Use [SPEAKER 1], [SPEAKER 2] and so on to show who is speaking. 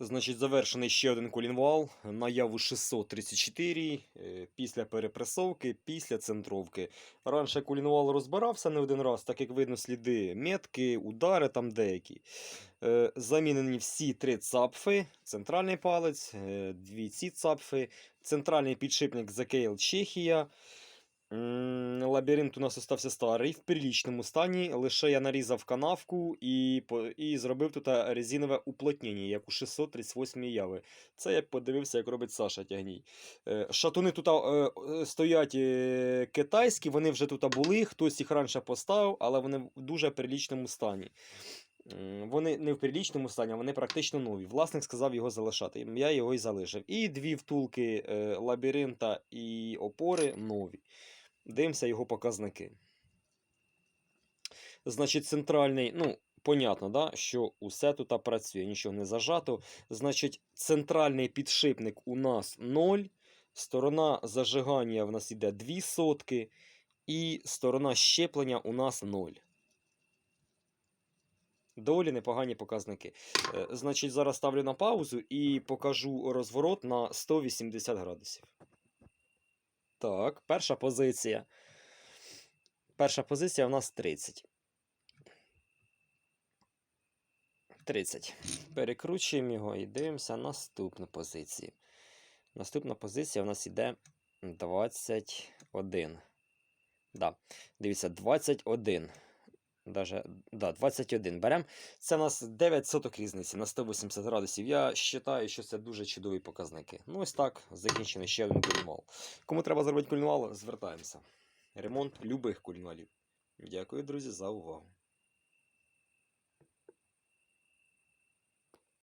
[SPEAKER 1] Значить, завершений ще один колінвал на яву 634 е, після перепресовки, після центровки. Раніше колінвал розбирався не один раз, так як видно сліди метки, удари там деякі. Е, Замінені всі три цапфи, центральний палець, е, дві ці цапфи, центральний підшипник ZKL Чехія. Лабіринт у нас остався старий, в прилічному стані. Лише я нарізав канавку і, і зробив тут резинове уплотнення, як у 638 яви. Це я подивився, як робить Саша Тягній. Е, Шатуни тут е, е, стоять е, китайські, вони вже тут були, хтось їх раніше поставив, але вони в дуже прилічному стані. Вони не в прилічному стані, вони практично нові. Власник сказав його залишати. Я його і залишив. І дві втулки е, лабіринта і опори нові. Дивимося його показники. Значить, центральний, ну, понятно, да, що усе тут працює, нічого не зажато. Значить, центральний підшипник у нас 0, сторона зажигання в нас йде 2 сотки, і сторона щеплення у нас 0. Доволі непогані показники. Е, Значить, зараз ставлю на паузу і покажу розворот на 180 градусів. Так, перша позиція. Перша позиція в нас 30. 30. Перекручуємо його і дивимося наступну позицію. Наступна позиція в нас іде 21. Да. Дивіться, 21. Даже, да, 21 беремо. Це у нас 9 соток різниці на 180 градусів. Я вважаю, що це дуже чудові показники. Ну, ось так, закінчений ще один кульнувал. Кому треба зробити кульнувал, звертаємося. Ремонт любих кульнувалів. Дякую, друзі, за увагу.